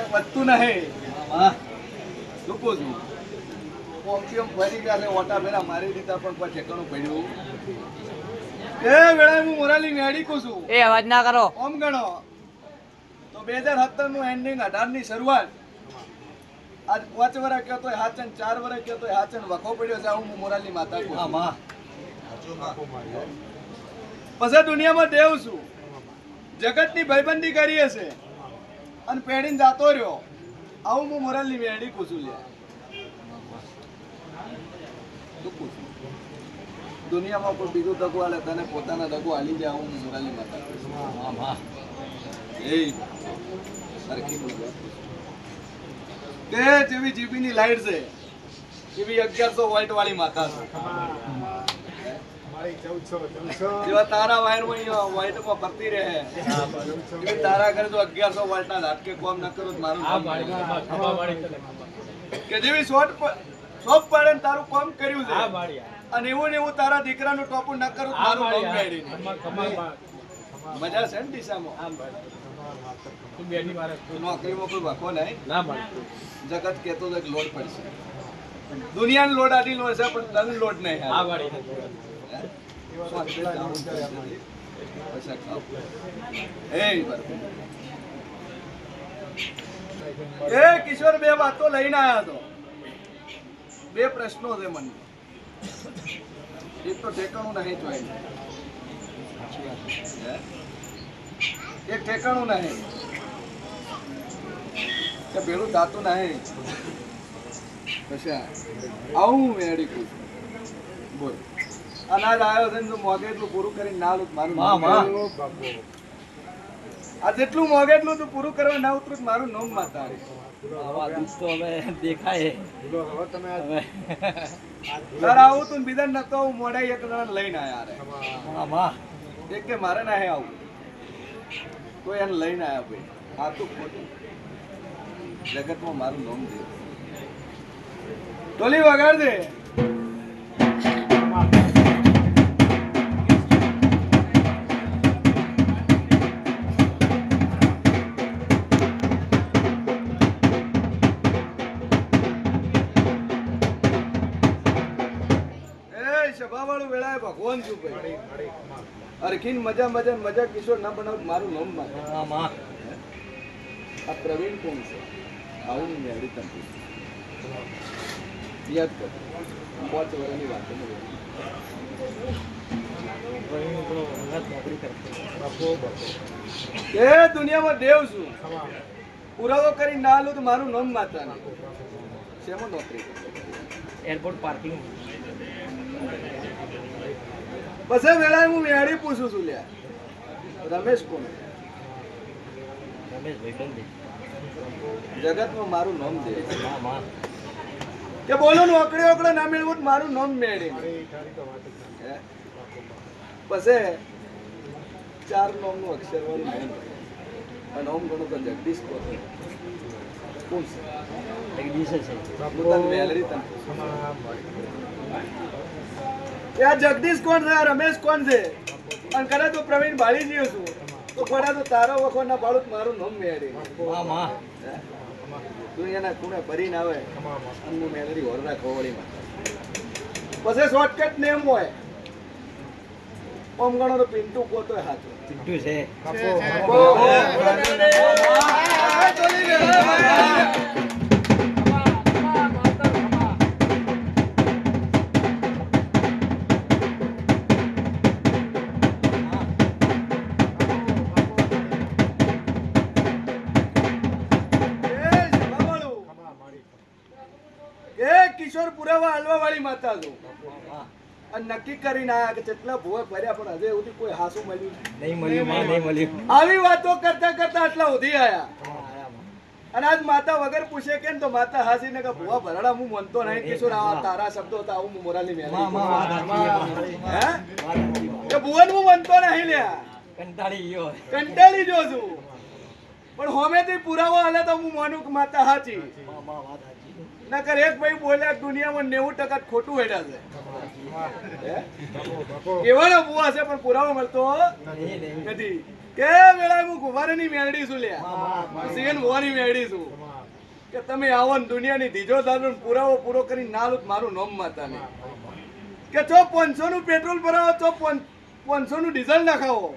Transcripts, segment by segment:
વધતું નહીં. લૂકું છું. ઓમથી ફરી ગયા ઓટા ફેરા મારી દીધા પણ કોઈ ઠેકાણું પડ્યું એ વેળાએ હું મોરાલી મેળી કું છું. એ અવાજ ના કરો. ઓમ ગણો. તો બે હજાર સત્તરનું એન્ડિંગ અઢારની શરૂઆત. આજ પાંચ વર્ષ કયો તો હાચન ચાર વર્ષ કયો તો હાચન વખો પડ્યો છે હું મોરાલી માતા કહું છું. પછી દુનિયામાં દેવ છું. જગતની ભાઈબંધી કરી હશે અને પેઢીને જાતો રહ્યો આવું હું મોરલની મેળી કહું છું? દુનિયામાં કોઈ બીજું દગો હાલે તને પોતાના દગો હાલી જાય હું મોરલની માતા. એ સરખી. તે જેવી જીબીની લાઈટ છે એવી અગિયારસો વોલ્ટ વાળી માતા છે જેવા તારા વાયરમાં અહીંયા વોલ્ટમાં રહે. તારા ઘરે જો અગિયારસો વોલ્ટના ઝાટકે કોમ ન કરું મારું નહીં. કે જેવી શોર્ટ શોપ પડે ને તારું કામ કર્યું છે. અને એવું ને એવું તારા દીકરાનું ટોપું ન કરું તો મારું કામ મજા છે ને દિશામાં? નોકરીમાં કોઈ વખો નહીં. જગત કેતો લોડ પડશે. દુનિયાનો લોડ આટલી લોડ છે પણ તન લોડ નહીં એ કિશોર, બે વાતો લઈને આવ્યા હતો બે પ્રશ્નો છે મને. એક તો ઠેકાણું નહીં જોઈ. એક ઠેકાણું નહીં. કે પેલું દાતું નહીં. પછી આવું મેળી કું બોલ. અનાજ આવ્યો છે ને તું મોગે એટલું પૂરું કરીને ના લું મારું આ જેટલું મોગે એટલું તું પૂરું કરવા ના ઉતરું મારું નોમ માતા દેખાય. આવું તું બીજા ને નતો આવું મોઢે એક જણા લઈને આયા રે. એક કે મારે ના હે આવું. તો એને લઈને આયા ભાઈ આ તો ખોટું. જગતમાં મારું નોમ દે. ટોલી વગાડ દે ભગવાન છું ભાઈ? અરખીન મજા મજા મજા કિશોર ના બનાવ મારું નામમાં આ પ્રવીણ કોણ છે? આવું મેળવી તમે યાદ કર. પાંચ વર્ષની વાત છે એ દુનિયામાં દેવ છું. પુરાવો કરી ના લો તો મારું નામ માતા શેમાં નોકરી એરપોર્ટ પાર્કિંગ પછી વેળા હું મેળી પૂછું છું લ્યા. રમેશ કોણ? રમેશ ભાઈ જગતમાં મારું નામ દે. મા મા. કે બોલો નોકરી ઓકડે ના મેળવું મારું નામ મેળે? પછી ચાર નોમનું અક્ષર વાળું નામ અને ઓમ ગણો તો જગદીશ કોણ કોણ છે? એક દિવસે છે. એ આ જગદીશ કોણ છે? આ રમેશ કોણ છે? અને કદાચ તો પ્રવીણ ભાળી ગયો છું. તો કદાચ તો તારો વખો ના ભાડું મારું નામ મેળે. મા મા હે? દુનિયાના ખૂણે ભરીને આવે અને હું મેલડી વરદા ખવડીમાં પછી શોર્ટકટ નેમ હોય. ઓમ ગણો તો પિન્ટુ પોતો હાથ પિન્ટુ છે. નક્કી કરી નાખ્યા કે જેટલા ભૂવા ભર્યા પણ હજુ સુધી કોઈ હાસુ મળ્યું નહીં. મળ્યું માં નહીં મળ્યું. આવી વાતો કરતા કરતા આટલા સુધી આયા. અને આજ માતા વગર પૂછે કેમ તો માતા હાસી ને કે ભૂવા ભરડા હું મનતો નહીં કિશોર આ તારા શબ્દો હતા આવું હું મોરાલી મેં હે? ભુવન હું મનતો નહીં લ્યા. કંટાળી ગયો. કંટાળી જો છું. પણ હોમેથી પુરાવો હાલે તો હું માનું કે માતા હાચી. નકર એક ભાઈ બોલ્યા દુનિયામાં નેવું ટકા ખોટું હેડા છે. હે? કેવાના બુવા છે પણ પુરાવો મળતો નથી. કે વેળા હું કુંભારની મેળડી છું લ્યા. સીએન ભુવાની મેળડી છું. કે તમે આવો ને દુનિયાની ધીજો દારૂ પુરાવો પૂરો કરી ના લો મારું નોમ માતા ને કે ચો પાંચસો નું પેટ્રોલ ભરાવો ચો પાંચસો નું ડીઝલ નાખાવો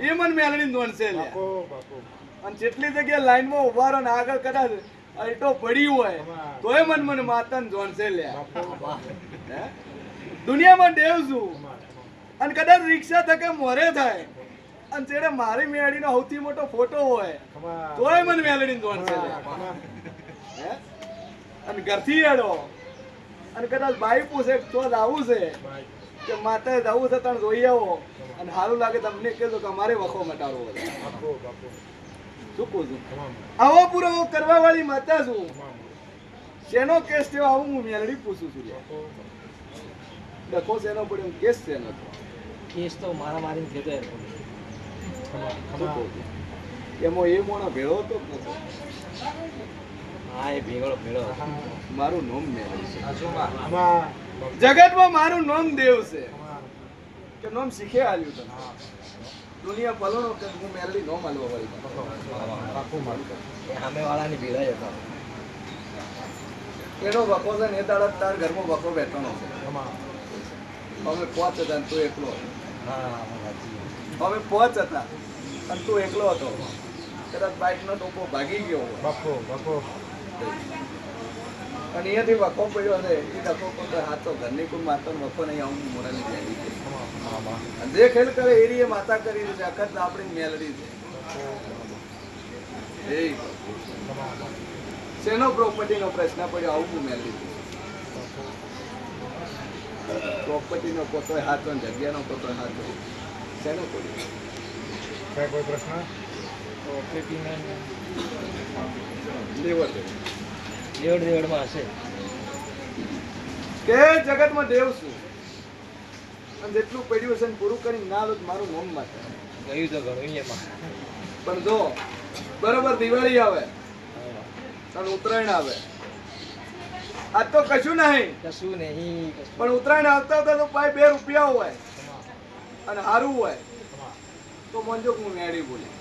એ મને મેળડી નોંધશે અને જેટલી જગ્યાએ લાઈનમાં ઊભા રહો ને આગળ કદાચ અલ્ટો પડી હોય તોય મન મને માતાને જોણશે લ્યા દુનિયામાં દેવ છું. અને કદાચ રિક્ષા થકે મોરે થાય. અને છેડે મારી મેળીનો સૌથી મોટો ફોટો હોય તોય મને મેલડીને જોણશે. અને ઘરથી હેડો. અને કદાચ બાઈ પૂછે તો જ આવું છે. કે માતા જવું છે તને જોઈ આવો. અને સારું લાગે તમને કહેજો કે અમારે વખો મટાડવો બધા છું. આવો પૂરો કરવા વાળી માતા છું. શેનો કેસ થયો આવું હું મેલડી પૂછું છું. ડખો શેનો પડ્યો કેસ શેનો નથી કેસ તો મારા મારીને થયો તો શું કહું છું? એમાં એ મોણો ભેળો હતો હા એ ભેગળો ભેળો મારું નામ મેળવી છે. જગતમાં મારું નામ દેવ છે. કે નામ શીખે આવ્યું તને દુનિયા ભલોનો કે હું મેલડી નો માલવા વાળી એ સામે વાળાની ભીડા જ હતા એનો વખો છે ને એ દાડા તાર ઘરમાં વખો બેઠવાનો છે. અમે પાંચ હતા તું એકલો હતો. હા અમે પાંચ હતા અને તું એકલો હતો. કદાચ બાઇક નો ટોપો ભાગી ગયો હોય. અને અહીંયાથી વખો પડ્યો છે. એ ડખો કોઈ હાથો ઘરની કોઈ માતા વખો નહીં આવું મોરાની અને જે ખેલ કરે એરી એ માતા કરી છે અખત આપણી મેલડી છે. એ શેનો પ્રોપર્ટી નો પ્રશ્ન પડ્યો? આવું હું મેલડી પ્રોપર્ટી નો પોતો હાથો જગ્યા જગ્યાનો પોતો હાથો. શેનો પડ્યો? લેવો છે. દેવડ દેવડમાં હશે. કે જગતમાં દેવ છું અને જેટલું પડ્યું હશે ને પૂરું કરીને ના લો મારું મોમ માતા ગયું તો ઘણું એમાં. પણ જો બરોબર દિવાળી આવે અને ઉત્તરાયણ આવે. આ તો કશું નહીં. કશું નહીં પણ ઉત્તરાયણ આવતા હતા તો પાય બે રૂપિયા હોય અને સારું હોય. તો મંજો હું મેળી બોલી.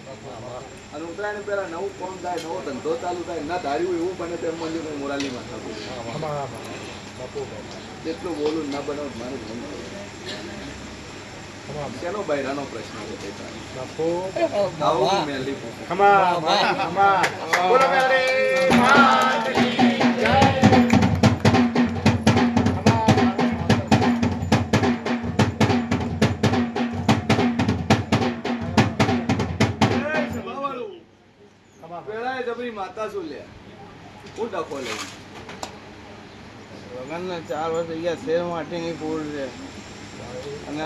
અને ઉત્તરાયણ પહેલા નવું કોમ થાય નવો ધંધો ચાલુ થાય ના ધાર્યું એવું બને તેમ મંજો હું મોરાલી માથા બોલું જેટલું બોલું ના બનાવું મારું કરે. શેનો બૈરાનો પ્રશ્ન છે? આવું મેલી પૂછું. એ બોલો જબરી માતા શું લે? હું ડખો લઈ? ચાર વર્ષ થઈ ગયા શેર માટેની પૂર છે. અને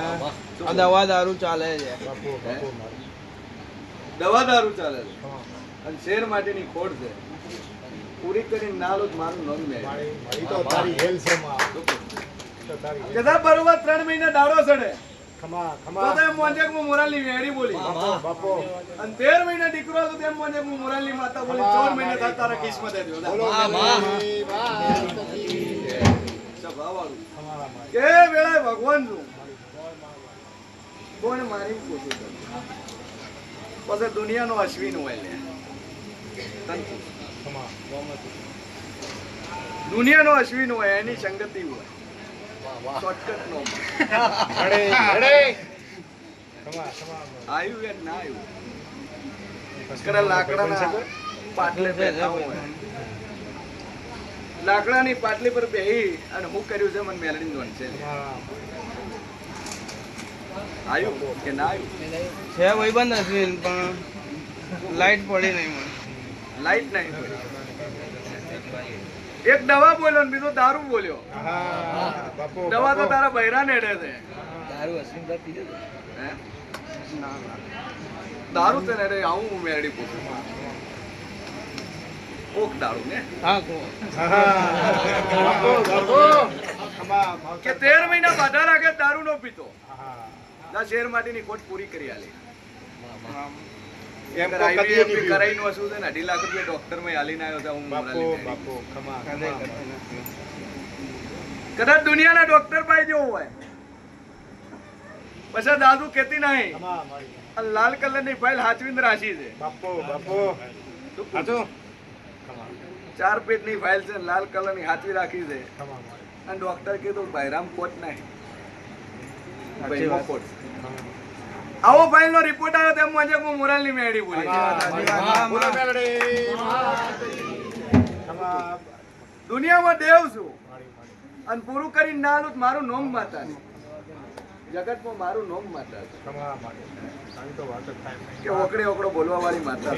આ દવા દારૂ ચાલે છે દવા દારૂ ચાલે છે અને શેર માટેની ખોટ છે પૂરી કરીને ના લો તો મારું નામ મેં કદા બરોબર ત્રણ મહિના દાડો સડે ભગવાન છું કોણ મારી કોશિશ તને? પછી દુનિયાનો અશ્વિન હોય લે. દુનિયાનો અશ્વિન હોય, એની સંગતિ હોય. શોર્ટકટ નો આવ્યું કે ના આવ્યું? કરે લાકડાના પાટલે બેઠા હોય. લાકડાની પાટલી પર બેહી અને હું કર્યું છે, મને મેલડી દોન છે આવ્યું કે ના આવ્યું? છે ભાઈબંધ અશ્વિન પણ લાઈટ પડી નહીં મને. લાઈટ નહીં પડી. એક દવા બોલ્યો ને બીજો દારૂ બોલ્યો. દવા તો તારા બૈરા નેડે છે. દારૂ અશ્વિન પર પીધો તો. હે? દારૂ તો નેડે આવું મેરડી પૂછું. કોક દારૂ ને? હા કે તેર મહિના બાધા રાખે દારૂ નો પીતો. ના શેર માટેની કોટ પૂરી કરી આલી. એમ IVF બી કરાઈનું છે ને અઢી લાખ રૂપિયા ડોક્ટર હાલીને આવ્યો છે હું મોરાલી મેળી. કદાચ દુનિયાના ડોક્ટર પાસે જેવું હોય. પછી દાદુ કેતી નહીં. લાલ કલરની ફાઇલ હાચવીન રાખી છે. બાપો બાપો. ચાર ચાર પેજની ફાઇલ છે લાલ કલરની હાચવી રાખી છે. અને ડોક્ટર કીધું ભાઈરામ કોટ નહીં. કોટ આવો ફાઇલ નો રિપોર્ટ આવ્યો તેમ મજે હું મોરાલની મેળી બોલી. દુનિયામાં દેવ છું. અને પૂરું કરીને ના આલું મારું નોમ માતા જગતમાં મારું નોમ માતા. કે ઓકડે ઓકડો બોલવા વાળી માતા.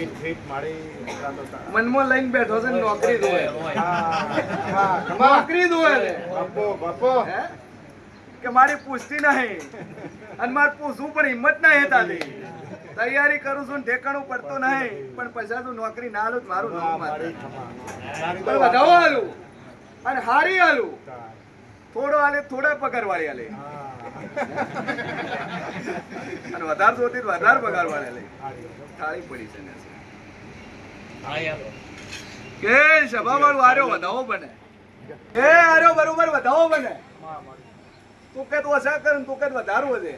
મનમાં લઈને બેઠો છે ને નોકરી દોય. નોકરી દોય બાપો બાપો હે? કે મારી પૂછતી નહીં. અને મારે પૂછવું પણ હિંમત ના હેતાથી તૈયારી કરું છું ઠેકાણું પડતો નહીં. પણ પૈસા તું નોકરી ના આલું મારું નામ વધાવો હાલું અને હારી હાલું થોડો હાલે થોડા પગાર વાળી હાલે અને વધારે જોતી વધારે પગાર વાળી હાલે થાળી પડી છે ને. કે સભા વાળું આર્યો વધાવો બને. એ આર્યો બરોબર વધાવો બને. તું કે તું અસર કર તું કે વધારું વધે.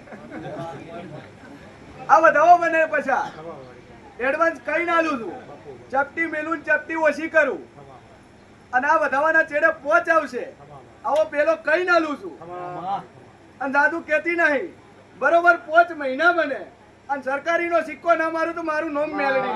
આ વધાવો બને પછા. એડવાન્સ કઈ ના લઉં છું ચપટી મેલું ચપટી ઓછી કરું. અને આ વધાવાના ચેડે પોચ આવશે. આવો પેલો કઈ ના લઉં છું અને દાદુ કેતી નહીં. બરોબર પોચ મહિના બને. અને સરકારીનો સિક્કો ના મારું તો મારું નોમ મેળવી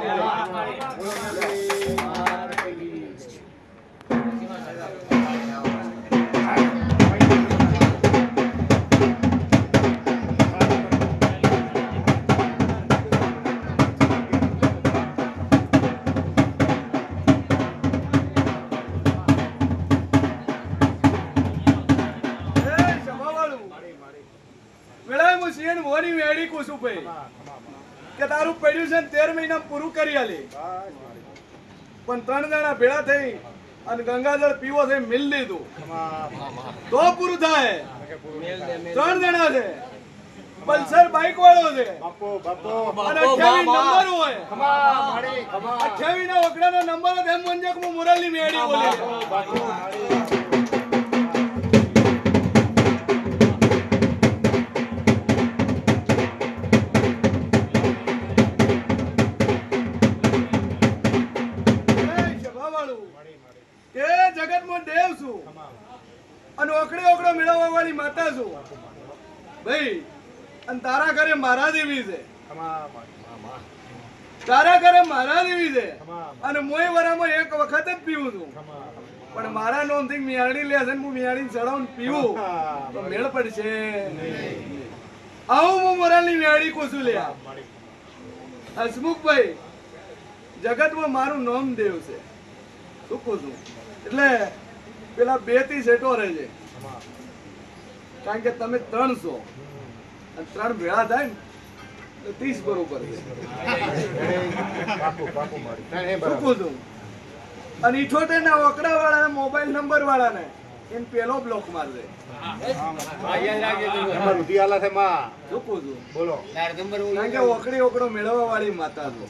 વેળાએ હું સીએન મોની વેડી કુસુ ભાઈ. કે તારું પડ્યું તેર મહિના પૂરું કરી આલે. પણ ત્રણ જણા ભેળા થઈ અને ગંગાજળ પીવો છે, મિલ લીધું. તો પૂરું થાય. ત્રણ જણા છે. પલ્સર બાઇક વાળો છે. અને અઠ્યાવી નંબર હોય. અઠ્યાવીસ ના ઓગણા નંબર જ એમ મંજે કે મેળી બોલી. મારા દેવી છે. તારા ઘરે મારા દેવી છે. અને મોય વરામાં એક વખત જ પીવું છું. પણ મારા નોમથી મિયાળી લે છે હું મિયાળી ચડાવું પીવું તો મેળ પડશે. આવું હું મોરાલની મિયાળી કોશું લે. હસમુખભાઈ જગતમાં મારું નામ દેવ છે. શું છું એટલે પેલા બેથી સેટો રહે છે કારણ કે તમે ત્રણ છો. અને ત્રણ ભેળા થાય ને ત્રીસ બરોબર અને ઇઠોતેર ના ઓકડા વાળા મોબાઈલ નંબર વાળા ને એને પેલો બ્લોક મારશે એમાં રૂપિયા છે માં. શું કહું છું બોલો. કારણ કે ઓકડી ઓકડો મેળવવા વાળી માતા છો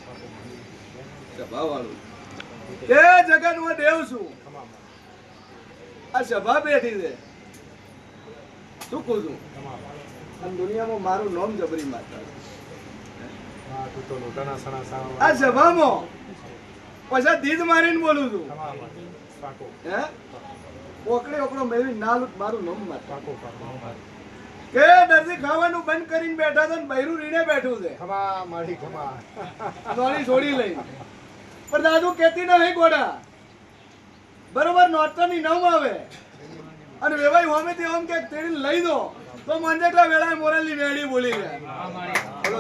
સભા વાળું તે દેવ છું. આ સભા બેઠી છે. શું કહું છું અને દુનિયામાં મારું નામ જબરી માતા. આ સભામાં પછી દીદ મારીને બોલું છું. હે? ઓકડે ઓકડો મેળવી ના લૂટ મારું નામ માતા કે દર્દી ખાવાનું બંધ કરીને બેઠા છે ને બૈરું રીણે બેઠું છે. ખમા મારી ખમા નોળી છોડી લઈ. પણ દાદુ કેતી નહીં ગોડા. બરોબર નોટની નમ આવે. અને વેવાઈ તે હોમ કે તેડી લઈ દો. તો મંજેટલા વેળાએ મોરલની વેડી બોલી ગયા બોલો.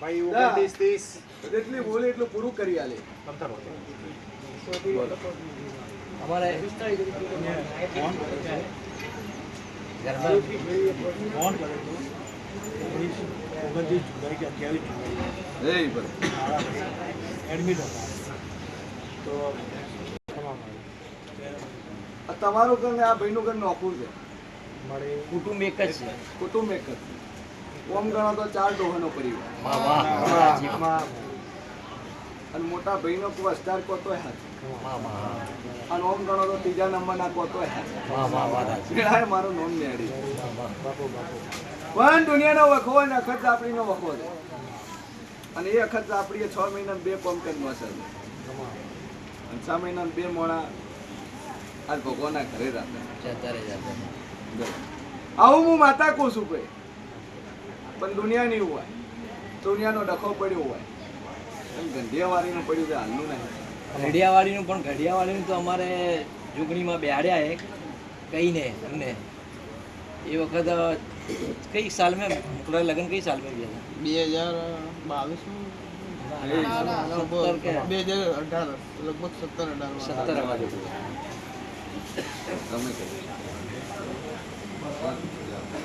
ભાઈ ઓગણત્રીસ ત્રીસ જેટલી બોલી એટલું પૂરું કરી આલે. અમારે બરોબર તો તમારું ઘર ને આ ભાઈનું ઘર નોખું છે. મારી કુટુંબ એક જ છે. કુટુંબ એક જ. ઓમ ગણો તો ચાર ડોહાનો પરિવાર. અને મોટા ભાઈનો કોઈ સ્ટાર કોતોય હાથ વાહ, વાહ, અને ઓમ ગણો તો ત્રીજા નંબરના કોતો હાથ વાહ, વાહ, વાહ, રાજી. વેળાએ મારું નામ નેડી વાહ, વાહ. બાપુ બાપુ. પણ દુનિયાનો વખો ને અખત આપણીનો વખો છે. અને એ અખત આપણી છ મહિના બે પંપ કરી નોસર અને છ મહિના બે મોણા આજ ભગવાનના ઘરે રાખે જતા. આવું હું માતા કહું છું ભાઈ પણ દુનિયા નહીં હોય દુનિયાનો ડખો પડ્યો હોય એમ ગંધિયાવાળીનું પડ્યું છે હાલનું નહીં ઘડિયાવાળીનું પણ ઘડિયાવાળીનું તો અમારે જુગણીમાં બેહાડ્યા હે કહીને અમને એ વખત કઈ સાલ મેં મોકલા લગ્ન કઈ સાલ મેં ગયા બે હજાર બાવીસ બે હજાર અઢાર લગભગ સત્તર અઢાર સત્તર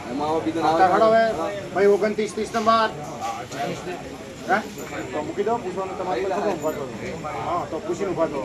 એમાં બીજા ભાઈ ઓગણત્રીસ ત્રીસ નંબર હે? તો મૂકી દો પૂછવાનું તમારે હા. તો પૂછીને ઊભા થો